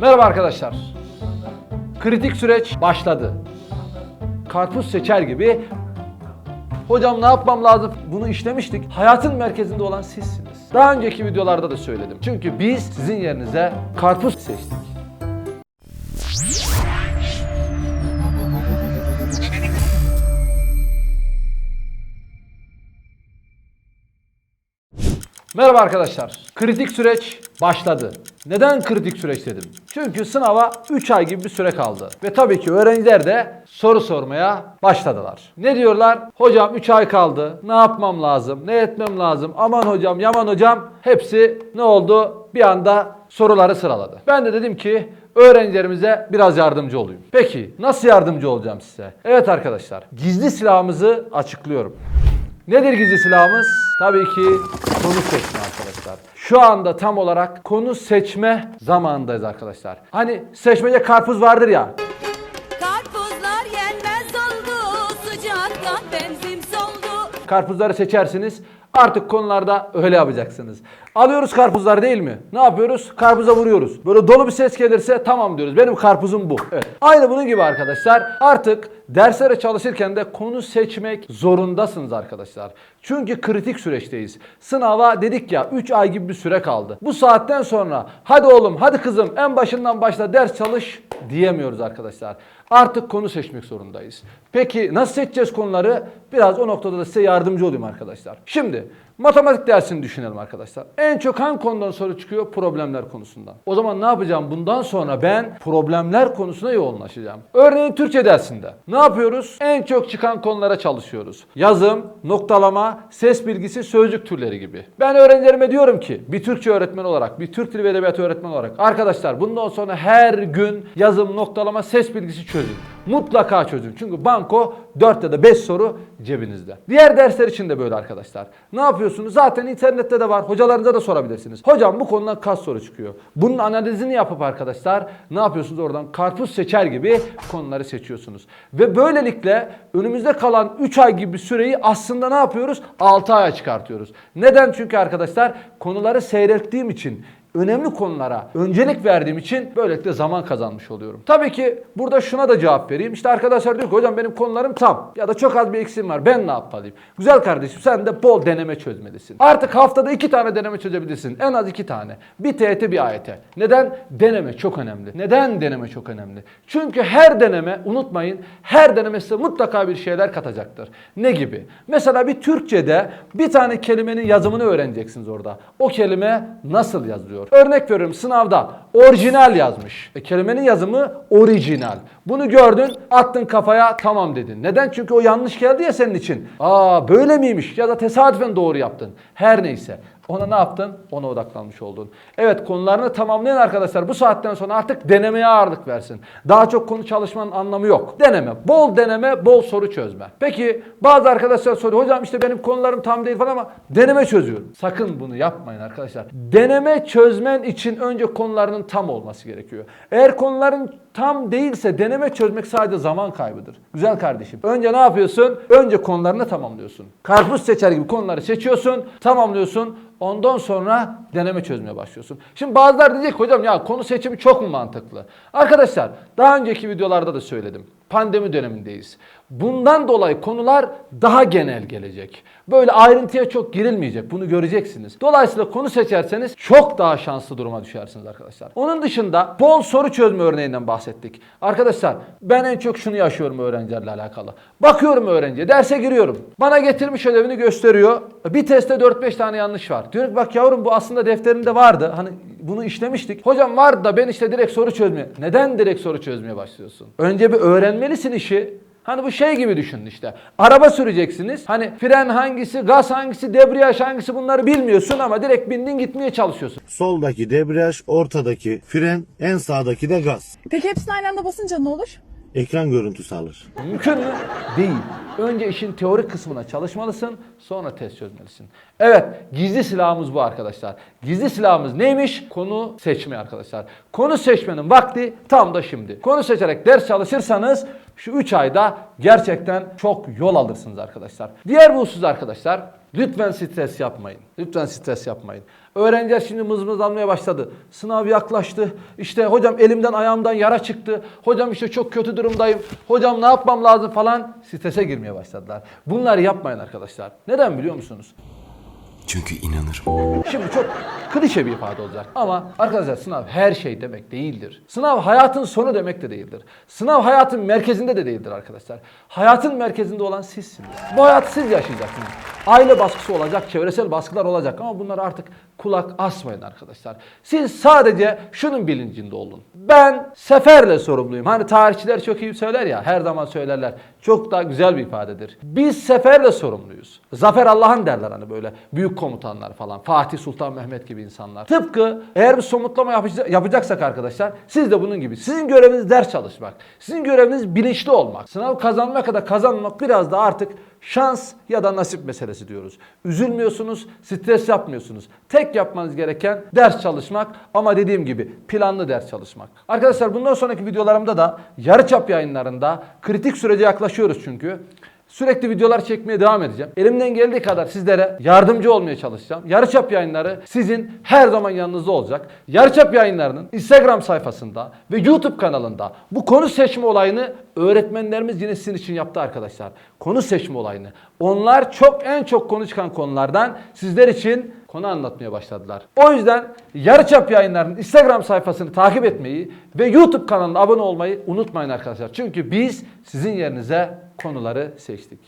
Merhaba arkadaşlar. Kritik süreç başladı. Karpuz seçer gibi Hocam ne yapmam lazım? Bunu işlemiştik. Hayatın merkezinde olan sizsiniz. Daha önceki videolarda da söyledim. Çünkü biz sizin yerinize karpuz seçtik. Merhaba arkadaşlar. Kritik süreç başladı. Neden kritik süreç dedim? Çünkü sınava 3 ay gibi bir süre kaldı. Ve tabii ki öğrenciler de soru sormaya başladılar. Ne diyorlar? Hocam 3 ay kaldı. Ne yapmam lazım? Ne etmem lazım? Aman hocam, yaman hocam. Hepsi ne oldu? Bir anda soruları sıraladı. Ben de dedim ki öğrencilerimize biraz yardımcı olayım. Peki nasıl yardımcı olacağım size? Evet arkadaşlar, gizli silahımızı açıklıyorum. Nedir gizli silahımız? Tabii ki konu seçme. Şu anda tam olarak konu seçme zamanındayız arkadaşlar. Hani seçmece karpuz vardır ya. Karpuzlar yenmez oldu sıcaktan benzin soldu. Karpuzları seçersiniz. Artık konularda öyle yapacaksınız. Alıyoruz karpuzlar değil mi? Ne yapıyoruz? Karpuza vuruyoruz. Böyle dolu bir ses gelirse tamam diyoruz. Benim karpuzum bu. Evet. Aynı bunun gibi arkadaşlar. Artık derslere çalışırken de konu seçmek zorundasınız arkadaşlar. Çünkü kritik süreçteyiz. Sınava dedik ya 3 ay gibi bir süre kaldı. Bu saatten sonra hadi oğlum hadi kızım en başından başla ders çalış diyemiyoruz arkadaşlar. Artık konu seçmek zorundayız. Peki nasıl seçeceğiz konuları? Biraz o noktada da size yardımcı olayım arkadaşlar. Şimdi matematik dersini düşünelim arkadaşlar. En çok hangi konudan soru çıkıyor? Problemler konusundan. O zaman ne yapacağım? Bundan sonra ben problemler konusuna yoğunlaşacağım. Örneğin Türkçe dersinde ne yapıyoruz? En çok çıkan konulara çalışıyoruz. Yazım, noktalama, ses bilgisi, sözcük türleri gibi. Ben öğrencilerime diyorum ki bir Türkçe öğretmen olarak, bir Türk Dili ve Edebiyatı öğretmeni olarak arkadaşlar bundan sonra her gün yazım, noktalama, ses bilgisi çözün. Mutlaka çözün. Çünkü banko 4 ya da 5 soru cebinizde. Diğer dersler için de böyle arkadaşlar. Ne yapıyorsunuz? Zaten internette de var. Hocalarınıza da sorabilirsiniz. Hocam bu konudan kaç soru çıkıyor? Bunun analizini yapıp arkadaşlar ne yapıyorsunuz? Oradan karpuz seçer gibi konuları seçiyorsunuz. Ve böylelikle önümüzde kalan 3 ay gibi süreyi aslında ne yapıyoruz? 6 aya çıkartıyoruz. Neden? Çünkü arkadaşlar konuları seyrettiğim için önemli konulara öncelik verdiğim için böylelikle zaman kazanmış oluyorum. Tabii ki burada şuna da cevap vereyim. İşte arkadaşlar diyor ki hocam benim konularım tam ya da çok az bir eksiğim var ben ne yapmalıyım? Güzel kardeşim sen de bol deneme çözmelisin. Artık haftada iki tane deneme çözebilirsin. En az iki tane. Bir TET bir AYT. Neden? Deneme çok önemli. Neden deneme çok önemli? Çünkü her deneme unutmayın her deneme size mutlaka bir şeyler katacaktır. Ne gibi? Mesela bir Türkçe'de bir tane kelimenin yazımını öğreneceksiniz orada. O kelime nasıl yazılıyor? Örnek veriyorum sınavda orijinal yazmış. E, kelimenin yazımı orijinal. Bunu gördün attın kafaya tamam dedin. Neden? Çünkü o yanlış geldi ya senin için. Aa böyle miymiş ya da tesadüfen doğru yaptın. Her neyse. Ona ne yaptın? Ona odaklanmış oldun. Evet konularını tamamlayan arkadaşlar bu saatten sonra artık denemeye ağırlık versin. Daha çok konu çalışmanın anlamı yok. Deneme. Bol deneme, bol soru çözme. Peki bazı arkadaşlar soruyor. Hocam işte benim konularım tam değil falan ama deneme çözüyorum. Sakın bunu yapmayın arkadaşlar. Deneme çözmen için önce konularının tam olması gerekiyor. Eğer konuların tam değilse deneme çözmek sadece zaman kaybıdır. Güzel kardeşim. Önce ne yapıyorsun? Önce konularını tamamlıyorsun. Karpuz seçer gibi konuları seçiyorsun, tamamlıyorsun. Ondan sonra deneme çözmeye başlıyorsun. Şimdi bazılar diyecek ki, hocam ya konu seçimi çok mu mantıklı? Arkadaşlar daha önceki videolarda da söyledim. Pandemi dönemindeyiz. Bundan dolayı konular daha genel gelecek. Böyle ayrıntıya çok girilmeyecek. Bunu göreceksiniz. Dolayısıyla konu seçerseniz çok daha şanslı duruma düşersiniz arkadaşlar. Onun dışında bol soru çözme örneğinden bahsettik. Arkadaşlar ben en çok şunu yaşıyorum öğrencilerle alakalı. Bakıyorum öğrenciye derse giriyorum. Bana getirmiş ödevini gösteriyor. Bir testte 4-5 tane yanlış var. Diyorum ki bak yavrum bu aslında defterinde vardı. Hani bunu işlemiştik. Hocam vardı da ben işte direkt soru çözmeye. Neden direkt soru çözmeye başlıyorsun? Önce bir öğrenmelisin işi. Hani bu şey gibi düşünün işte. Araba süreceksiniz. Hani fren hangisi, gaz hangisi, debriyaj hangisi bunları bilmiyorsun ama direkt bindin gitmeye çalışıyorsun. Soldaki debriyaj, ortadaki fren, en sağdaki de gaz. Peki hepsini aynı anda basınca ne olur? Ekran görüntüsü alır. Mümkün mü? Değil. Önce işin teorik kısmına çalışmalısın, sonra test çözmelisin. Evet, gizli silahımız bu arkadaşlar. Gizli silahımız neymiş? Konu seçme arkadaşlar. Konu seçmenin vakti tam da şimdi. Konu seçerek ders çalışırsanız şu 3 ayda gerçekten çok yol alırsınız arkadaşlar. Diğer bir husus arkadaşlar, Lütfen stres yapmayın. Lütfen stres yapmayın. Öğrenciler şimdi mızmızlanmaya başladı. Sınav yaklaştı. İşte hocam elimden ayağımdan yara çıktı. Hocam işte çok kötü durumdayım. Hocam ne yapmam lazım falan. Strese girmeye başladılar. Bunları yapmayın arkadaşlar. Neden biliyor musunuz? Çünkü inanırım. Şimdi çok klişe bir ifade olacak ama arkadaşlar sınav her şey demek değildir. Sınav hayatın sonu demek de değildir. Sınav hayatın merkezinde de değildir arkadaşlar. Hayatın merkezinde olan sizsiniz. Bu hayatı siz yaşayacaksınız. Aile baskısı olacak, çevresel baskılar olacak ama bunlar artık kulak asmayın arkadaşlar. Siz sadece şunun bilincinde olun. Ben seferle sorumluyum. Hani tarihçiler çok iyi söyler ya, her zaman söylerler. Çok da güzel bir ifadedir. Biz seferle sorumluyuz. Zafer Allah'ın derler hani böyle büyük komutanlar falan. Fatih Sultan Mehmet gibi insanlar. Tıpkı eğer bir somutlama yapacak- yapacaksak arkadaşlar siz de bunun gibi. Sizin göreviniz ders çalışmak. Sizin göreviniz bilinçli olmak. Sınav kazanmak ya da kazanmak biraz da artık şans ya da nasip meselesi diyoruz. Üzülmüyorsunuz, stres yapmıyorsunuz. Tek yapmanız gereken ders çalışmak ama dediğim gibi planlı ders çalışmak. Arkadaşlar bundan sonraki videolarımda da yarıçap yayınlarında kritik sürece yaklaşıyoruz çünkü. Sürekli videolar çekmeye devam edeceğim. Elimden geldiği kadar sizlere yardımcı olmaya çalışacağım. Yarıçap yayınları sizin her zaman yanınızda olacak. Yarıçap yayınlarının Instagram sayfasında ve YouTube kanalında bu konu seçme olayını öğretmenlerimiz yine sizin için yaptı arkadaşlar. Konu seçme olayını. Onlar çok en çok konu çıkan konulardan sizler için konu anlatmaya başladılar. O yüzden Yarıçap yayınlarının Instagram sayfasını takip etmeyi ve YouTube kanalına abone olmayı unutmayın arkadaşlar. Çünkü biz sizin yerinize konuları seçtik.